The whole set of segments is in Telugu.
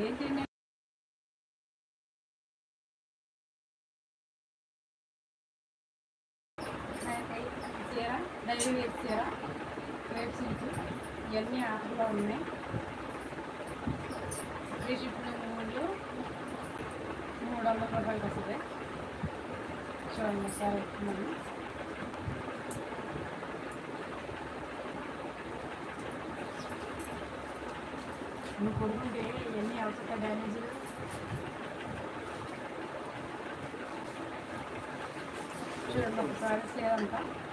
ఏంటి చీర డైలీ వేర్ చీర రేట్ సీట్స్ ఇవన్నీ ఆఫర్లో ఉన్నాయి. ఫ్రీ షిప్పింగ్ ముందు మూడు వందల రూపాయలకి వస్తుంది చూడండి సార్ ఎక్కుతున్నాను నువ్వు కొడుకుంటే ఇవన్నీ అవసరం డ్యామేజ్ చూడండి ఒకసారి చేయాలంట చాలు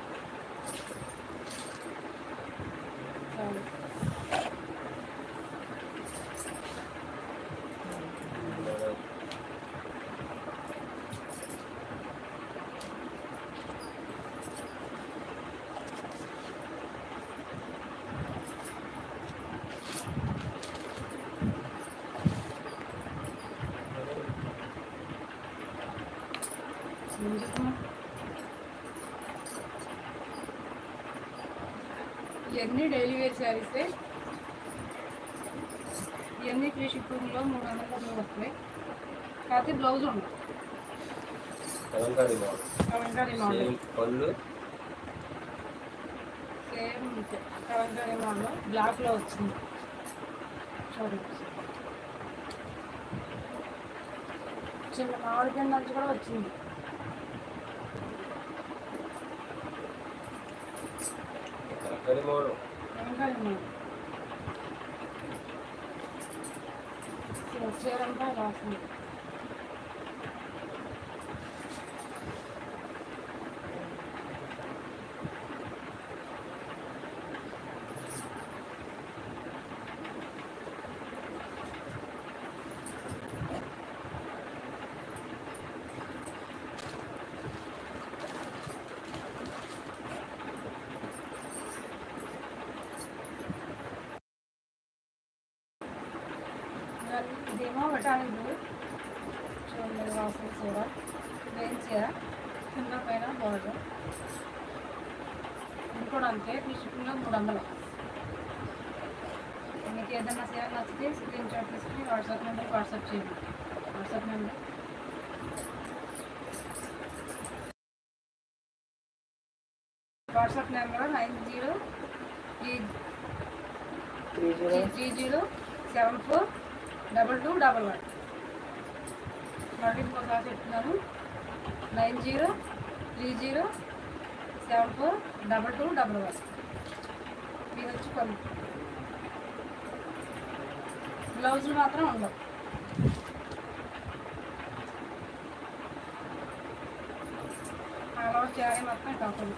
ఇవన్నీ డైలీ వేర్ శారీసే ఇవన్నీ ఫ్రీ షిప్పింగ్లో మూడు వందల రూపాయలు వస్తాయి. కాకపోతే బ్లౌజ్ ఉండదు కలంకారీ మోడల్ సేమ్ పళ్ళు. సేమ్ కలంకారీ మోడల్ బ్లాక్లో వచ్చింది. చూడండి చిన్న మామిడి కింద నుంచి కూడా వచ్చింది. కలంకారీ మోడల్ కలంకారీ చీరంతా వస్తుంది ఇదేమో బఠానీ చూడండి వాసన చీర ప్లేన్ చీర? కింద పైన బోర్డర్. ఇది కూడా అంతే ఫిషింగ్లో మూడు వందలు. మీకు ఏదైనా చీర నచ్చితే స్క్రీన్ షాట్ తీసుకుని వాట్సాప్ నెంబర్ వాట్సాప్ చేయండి. WhatsApp number? WhatsApp number nine zero three zero three zero seven four double two double one. మళ్ళీ ఇంకోసారి చెప్తున్నాను. Nine zero three zero seven four double two double one. మీరు వచ్చి కొను. బ్లౌజులు మాత్రం ఉండవు. అలా చేయాలి మొత్తం కాకుండా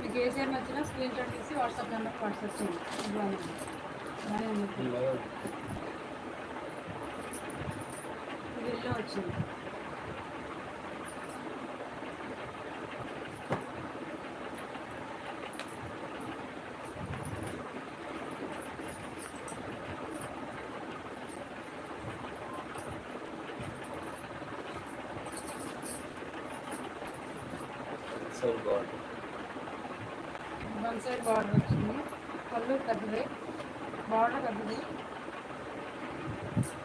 మీకు ఏ సేమ్ వచ్చినా స్క్రీన్ షాట్ తీసి వాట్సాప్ నెంబర్కి వాట్సాప్ చేయండి ఇదిగోండి. బాగానే ఉంది. ఇది ఇల్లు వచ్చింది సైడ్ బాగుంటుంది వన్ సైడ్ బార్డర్ వచ్చింది పళ్ళు పెద్దది బార్డర్ పెద్దది.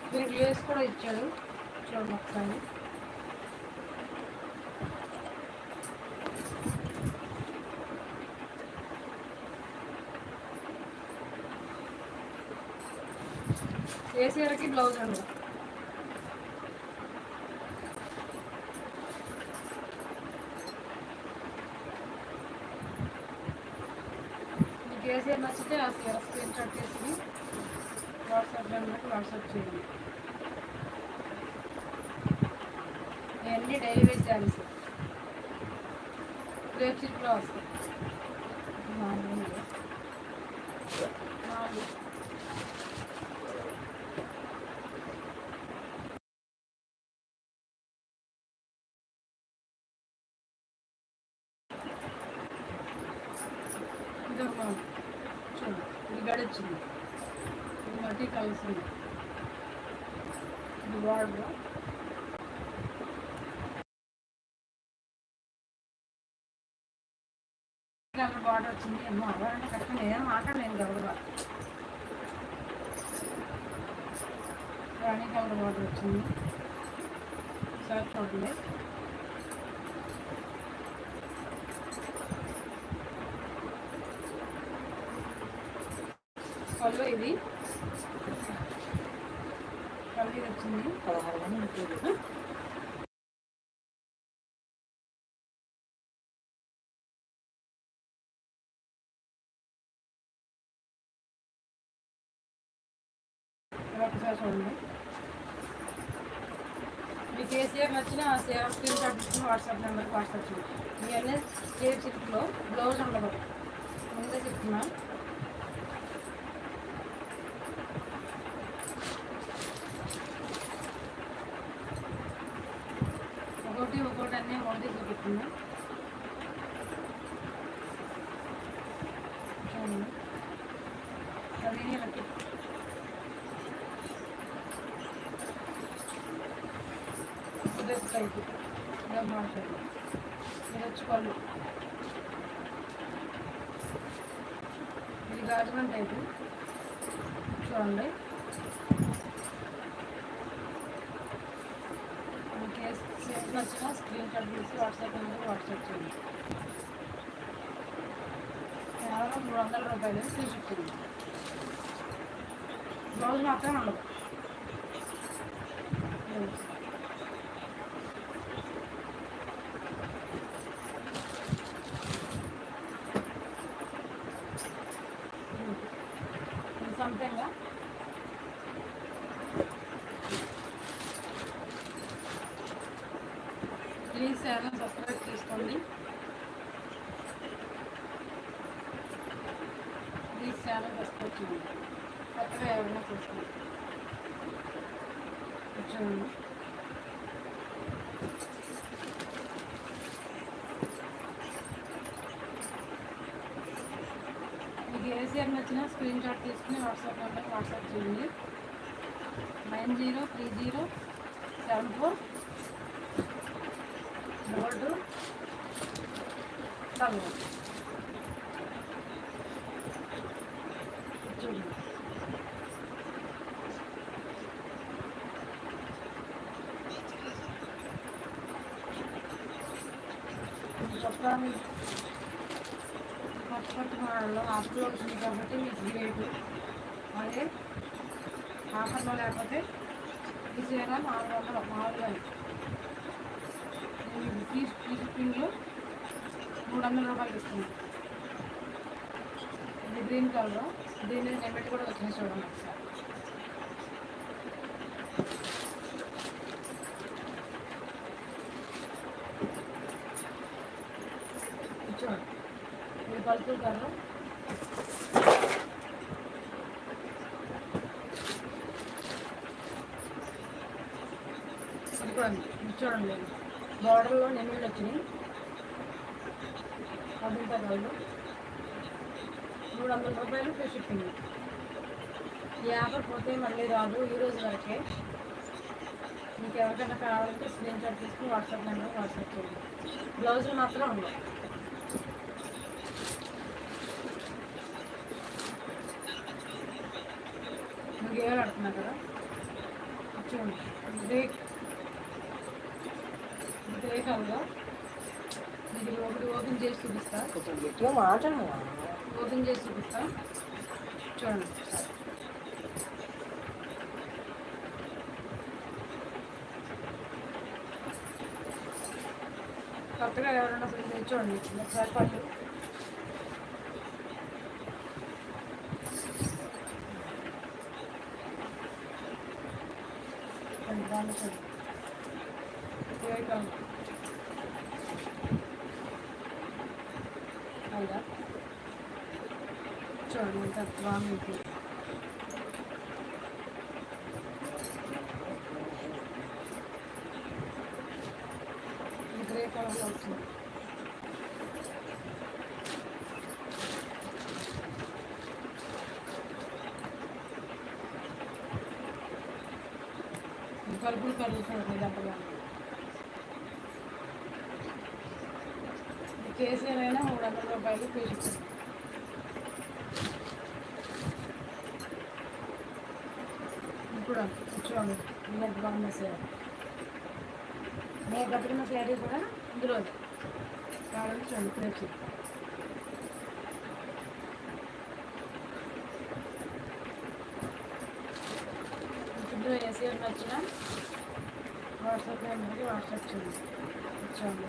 దీనికి లేస్ కూడా ఇచ్చాడు. చూడండి ఒకసారి ఏ చీరకి బ్లౌజ్ అండి మీకు ఏ చీర నచ్చితే ఆ చీర స్క్రీన్ షాట్ తీసుకుని వాట్సాప్ నెంబర్కి వాట్సాప్ చేయండి. ఇవన్నీ డైలీ వేర్ శారీస్ గ్రేప్ చిట్లో వస్తాయి. నాలుగు ఉన్నాయి. నాలుగు ఇది ఒక చూడండి ఇది గడిచింది ఇది మట్టి కలిసింది ఇది వాడరు వచ్చింది అమ్మో ఎవరైనా కష్టం ఏం మాట్లాడలేను గబగబా రాణి కలర్ బార్డర్ వచ్చింది సెలెక్ట్ అవుతుంది. పళ్ళు ఇది. పళ్ళు ఇది వచ్చింది. పదహారు మంది ఉంటుంది ఇలా ఒకసారి చూడండి మీకు ఏ సేమ్ నచ్చినా ఆ సేమ్ స్క్రీన్ షాట్ తీసుకుని వాట్సాప్ నెంబర్కి వాట్సాప్ చేయండి ఇవన్నీ స్టేట్ చిప్లో బ్లౌజ్ ఉండదు. ముందే చెప్తున్నా. ఒకటి ఒకటి అన్నీ ఒకటి చూపిస్తున్నా చూడండి అది ఇలా కుదిరితే ఇలా బాగుంటుంది ఇది ఇది టైపు చూడండి. మీకు ఏ నచ్చిన స్క్రీన్ షాట్ తీసి వాట్సాప్ నెంబర్ వాట్సాప్ చేయండి కేవలం మూడు వందల రూపాయలు ఫ్రీ రోజు బ్లౌజ్ మాత్రం ఉండదు సంథింగ్ ప్లీజ్ ఛానల్ సబ్స్క్రైబ్ చేసుకోండి ప్లీజ్ ఛానల్ సబ్స్క్రైబ్ చేయండి కొత్తగా ఎవరైనా చూసుకోండి మీకు ఏసీఆర్ నచ్చిన స్క్రీన్ షాట్ తీసుకుని వాట్సాప్ నెంబర్ వాట్సాప్ చేయండి. Nine zero three zero seven four double two double one చూడండి చెప్పాలి మోడల్లో వచ్చింది కాబట్టి మీకు రేటు అదే ఆఫర్లో లేకపోతే ఈ చీర నాలుగు వందల మామూలుగా నేను మూడు వందల రూపాయలు ఇస్తుంది ఇది గ్రీన్ కలర్. దీని నేను పెట్టి కూడా వచ్చిన చూడండి ఒకసారి ఇది చూడండి ఇది పలుపు కలర్ ఇది కూడా ఉంది. ఇది చూడండి బార్డర్లో నెమ్మిళ్ళు వచ్చినాయి అదంతా కాదు మూడు వందల రూపాయలు ఫ్రీ షిప్పింగ్ ఈ ఆఫర్ పోతే మళ్ళీ రాదు ఈ రోజు వరకే. మీకు ఎవరికైనా కావాలంటే స్క్రీన్ షాట్ తీసుకుని వాట్సాప్ నెంబర్ వాట్సాప్ చేయండి. బ్లౌజులు మాత్రం ఉండవు మీకు ఏమైనా అడుగుతున్నా కదా చూడండి గ్రే గ్రే కలర్ ఇది ఒకటి ఓపెన్ చేసి చూపిస్తా కొంచెం గట్టిగా మాట్లాడు ఓపెన్ చేసి చూపిస్తా చూడండి ఒకసారి. కొత్తగా ఎవరైనా అసలు చూడండి ఒకసారి పట్టు చూడండి, బాగుంది చూడండి. ఇవే కావాలి. అవునా చూడండి చూడండి బాగుంది ఇది yukarıda gözüküyor. కూడా కూర్చోండి ఇన్నర్ బాగుంది సార్ నేను గదిరిన క్లారీ కూడా ఇందులో కావాలని చూడండి ప్లేట్లు ఇప్పుడు ఏసీ ఉన్న వచ్చిన వాట్సాప్ నెంబర్కి వాట్సాప్ చేయండి కూర్చోండి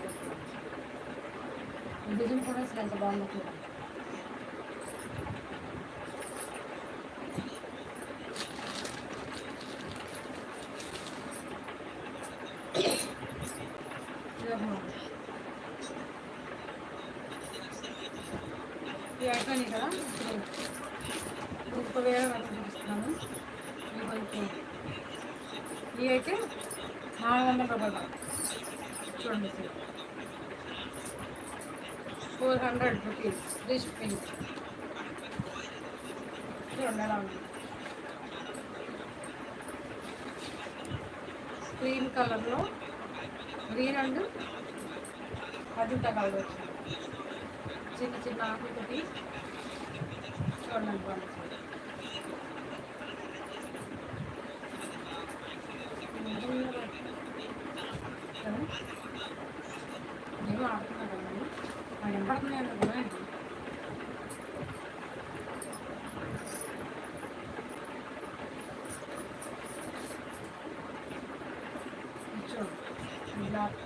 ఈ డిజైన్ కూడా అసలు ఎంత బాగుందో చూడండి ఈ అయిపోయినాయి కదా ఇప్పుడు ఇంకో వేరే వాటిని చూపిస్తున్నాను ఇవి కొంచెం ఇవి అయితే నాలుగు వందల రూపాయలు చూడండి ఫోర్ హండ్రెడ్ పింక్ ఫ్రీ చూడండి ఎలా ఉంది క్రీమ్ కలర్లో గ్రీన్ అండ్ అజంతా కలర్ వచ్చింది చిన్న చిన్న ఆకులతోటి చూడండి బాగుంది నేను ఆడుతున్నా కదండి నాకు ఎంపడుతున్నాయి కదా చూడండి బ్లాక్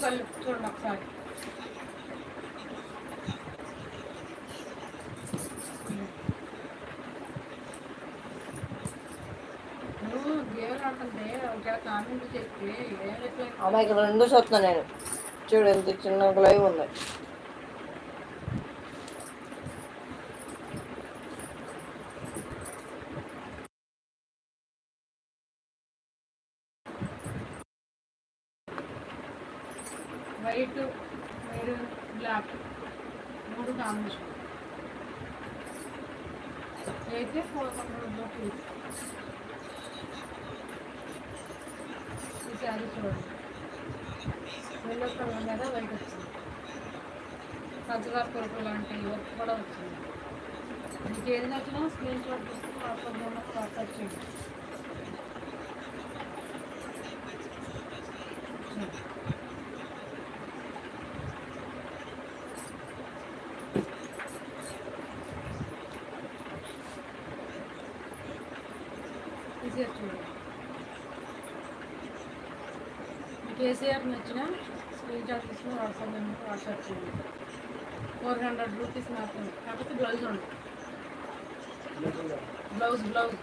పళ్ళు చూడండి ఒకసారి. అమ్మాయికి రెండు చూస్తున్నా నేను. చూడు ఎంత చిన్న లైవ్ ఉంది వైట్ మెరూన్ బ్లాక్ మూడు కాంబినేషన్ అయితే ఫోర్ హండ్రెడ్ రూపీస్ ఈ శారీ చూడండి ఎల్లో కలర్ మీద వైట్ వచ్చింది పంచదార కొరకు లాంటి వర్క్ కూడా వచ్చింది. మీకు ఏది నచ్చినా స్క్రీన్ షాట్ తీసుకుని వాట్సాప్ నెంబర్ వాట్సాప్ చేయండి చూడండి. కేసీఆర్ చూడండి కేసీఆర్ నచ్చిన స్క్రీన్ షాట్ తీసుకుని వాట్సాప్ నెంబర్కి వాట్సాప్ చేయండి ఫోర్ మాత్రమే కాకపోతే బ్లౌజ్ ఉంది బ్లౌజ్ బ్లౌజ్.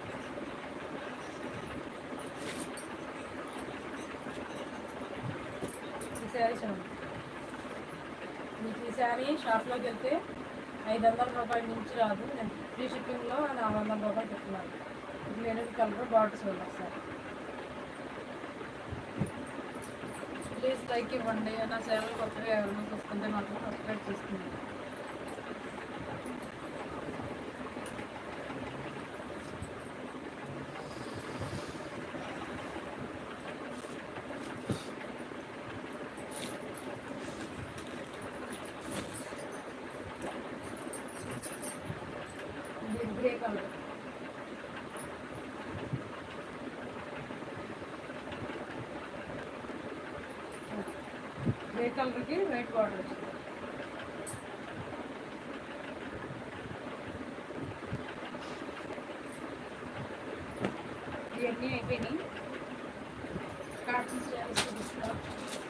ఈ శారీ చూడండి మీకు ఈ శారీ షాప్లోకి వెళ్తే ఐదు వందల రూపాయల నుంచి రాదు. నేను ఫ్రీ షిప్పింగ్లో నాలుగు వందల రూపాయలు చెప్తున్నాను. ఇది నేను కలర్ బాటిల్స్ వెళ్ళాను సార్ ప్లీజ్ లైక్ ఇవ్వండి. నా ఛానల్ కొత్తగా ఎవరైనా చూస్తుంటే మాత్రం సబ్స్క్రైబ్ చేసుకుంటాను 谢谢。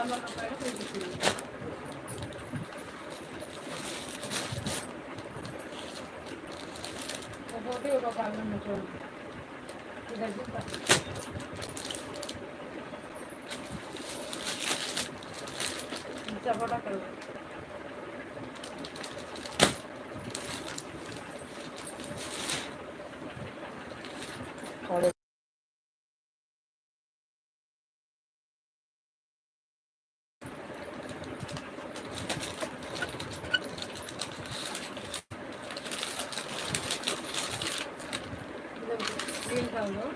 頑張ってください。 걸로.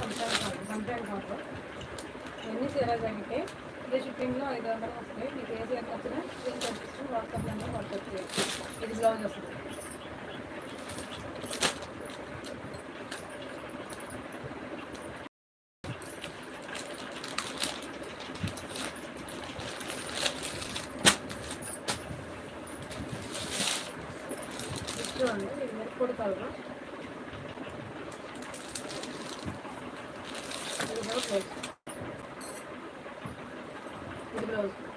സംസാരിക്കാം സംസാരിക്കാം എന്നിട്ട് ഇറങ്ങി ഇത് ഷിപ്പിംഗിലോ ഇത് അങ്ങനെ ব্লাউজ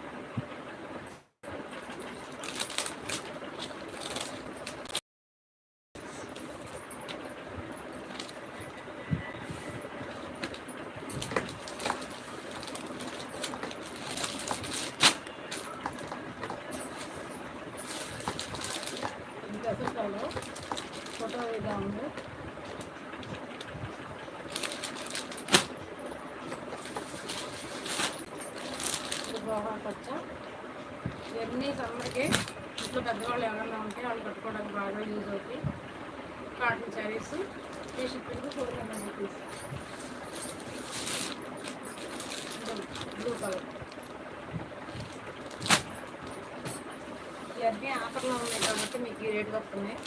ఇవన్నీ ఆఫర్లో ఉన్నాయి కాబట్టి మీకు ఈ రేటు వస్తున్నాయి.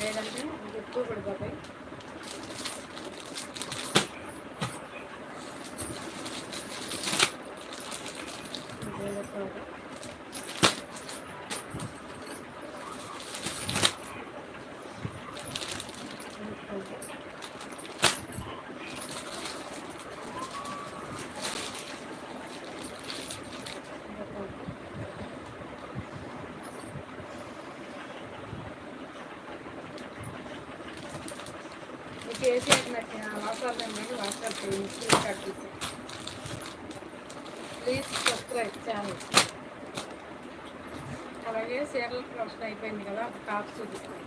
లేదంటే మీకు ఎక్కువ పడిపోతాయి. ప్లీజ్ సబ్స్క్రైబ్ ఛానల్ అలాగే సీరియల్ ప్రొఫెషన్ అయిపోయింది కదా టాప్ చూపిస్తాను.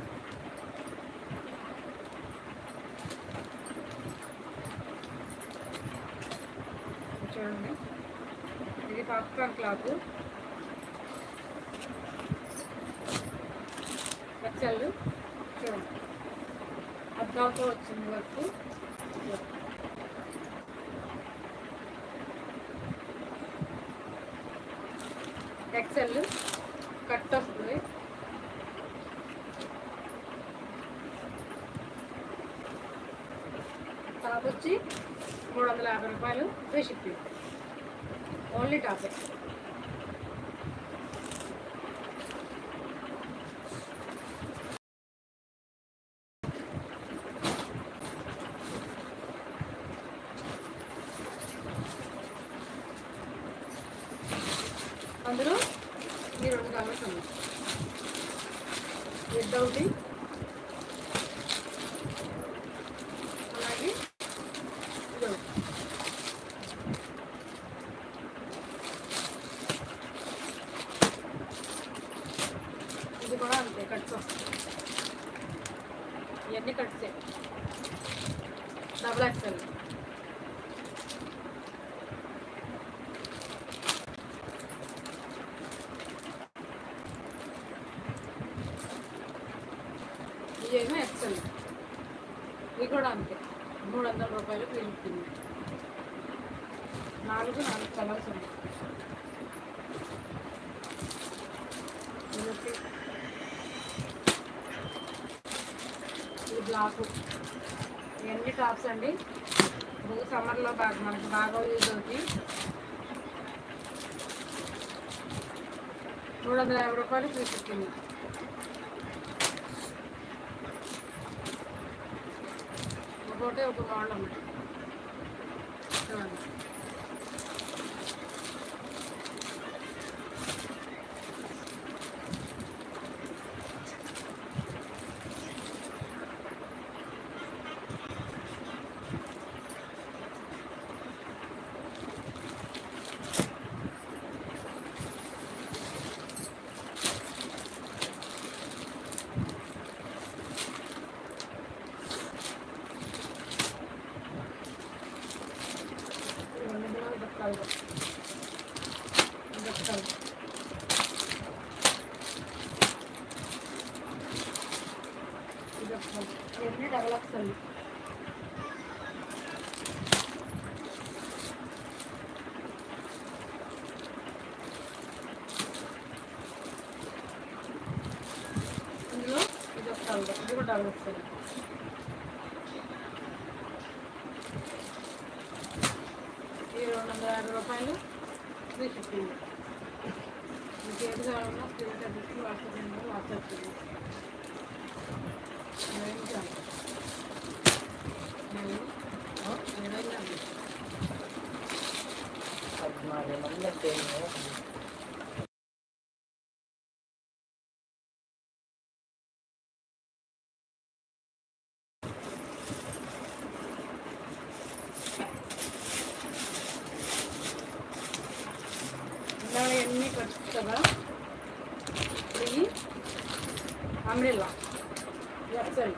చూడండి. ఇది పాప్కార్న్ క్లాత్ వచ్చాళ్ళు చూడండి. అద్దాలతో వచ్చింది వరకు. అందులో ఈ రెండు టమాటాలు ఎంత ఒకటి నాలుగు నాలుగు కలర్స్ ఉన్నాయి. ఇది బ్లాక్. ఇవన్నీ టాప్స్ అండి. ఇప్పుడు సమ్మర్లో బాగా మనకి బాగా యూజ్ అవుతాయి. మూడు వందల యాభై రూపాయలు తీసుకుంది ఒక్కొక్కటి ఒక మోడల్ ఉంది చూడండి ఇవన్నీ కూడా ఇదొక కలర్ ఇదొక కలర్ ఇదొక కలర్ ఇవన్నీ డబల్ ఎక్స్ఎల్ ఇందులో ఇదొక కలర్ ఇది కూడా డబల్ ఎక్స్ఎల్ ఈ రెండు వందల యాభై రూపాయలు ఫ్రీ షిప్పింగ్ మీకు ఏది కావాలన్నా స్క్రీన్ షాట్ తీసి వాట్సాప్ నెంబర్ వాట్సాప్ చేయండి మంది వచ్చేయండి. ఇలా ఎన్ని ఖర్చు కదా ఇవి అమ్రిల్లా ఎక్సెల్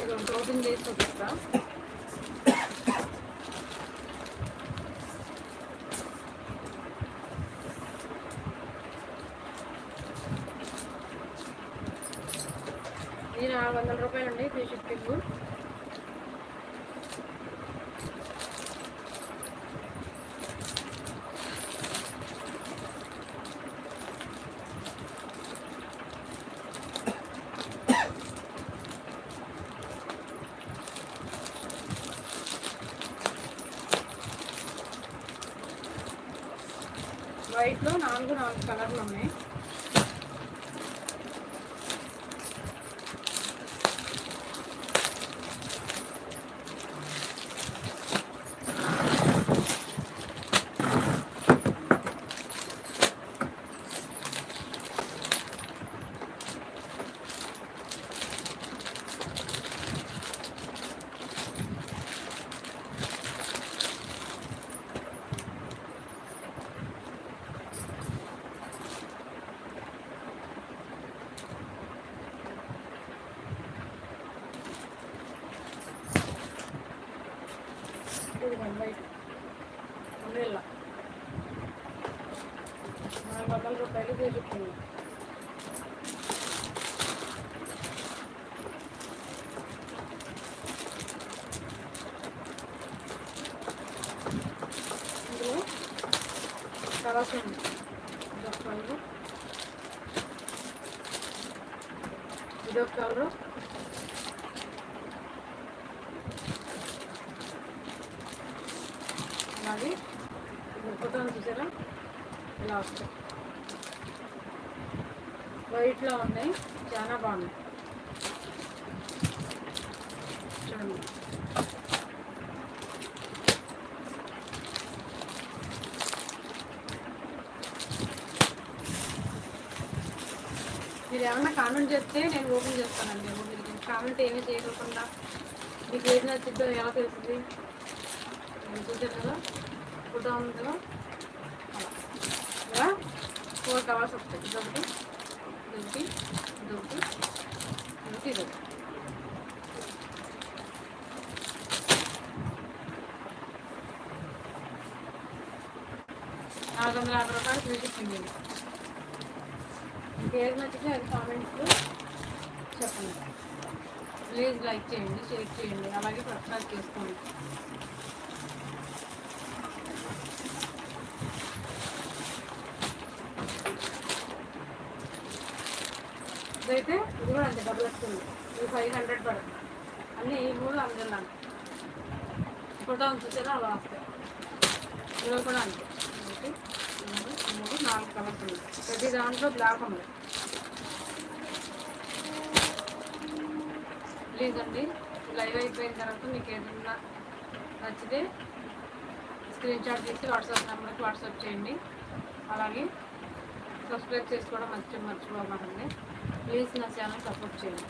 ఇది ఓపెన్ చేసి చూపిస్తా ఇది నాలుగు వందల రూపాయలు అండి ఫ్రీ షిప్పింగ్ దాంట్లో నాలుగు నాలుగు కలర్లు ఉన్నాయి ఇది వన్ వైట్ అమ్రిల్లా నాలుగు వందల రూపాయలు తీసుకుంది ఇందులో కలర్స్ ఉంది ఇదొక కలరు ఇదొక కలరు అలాగే ఇప్పుడు ఫోటోలు చూసారా ఇలా వస్తాయి వైట్లో ఉన్నాయి చాలా బాగున్నాయి చూడండి మీరు ఏమన్నా కామెంట్ చేస్తే నేను ఓపెన్ చేస్తానండి. మీరు కామెంట్ ఏమీ చేయకుండా మీకు ఏది నచ్చిద్దో ఎలా తెలుస్తుంది? చూసారు కదా. ఫోటో ఉంది కదా. ఇలా ఫోర్ కవర్స్ వస్తాయి. ఇదొకటి ఇదొకటి ఇదొకటి ఇదొకటి ఇదొకటి. నాలుగు వందల యాభై రూపాయలు ఫ్రీ షిప్పింగ్ మీకు ఏది నచ్చితే అది కామెంట్స్ చెప్పండి. ప్లీజ్ లైక్ చేయండి షేర్ చేయండి అలాగే సబ్స్క్రైబ్ చేసుకోండి. ఇదైతే ఇది కూడా అంతే డబుల్ వస్తుంది ఇది ఫైవ్ హండ్రెడ్ పడుతుంది. అన్నీ ఈ మూడు అందున్నాను ఫోటో చూసారా? అలా వస్తాయి. ఇందులో కూడా అంతే. ఒకటి మూడు నాలుగు కలర్స్ ఉన్నాయి. ప్రతి దాంట్లో బ్లాక్ ఉంది. ప్లీజ్ అండి లైవ్ అయిపోయిన తర్వాత మీకు ఏదన్నా నచ్చితే స్క్రీన్ షాట్ తీసి వాట్సాప్ నెంబర్కి వాట్సాప్ చేయండి. అలాగే సబ్స్క్రైబ్ చేసుకోవడం మర్చి మర్చిపోమాకండి. ప్లీజ్ నా ఛానల్ సపోర్ట్ చేయండి.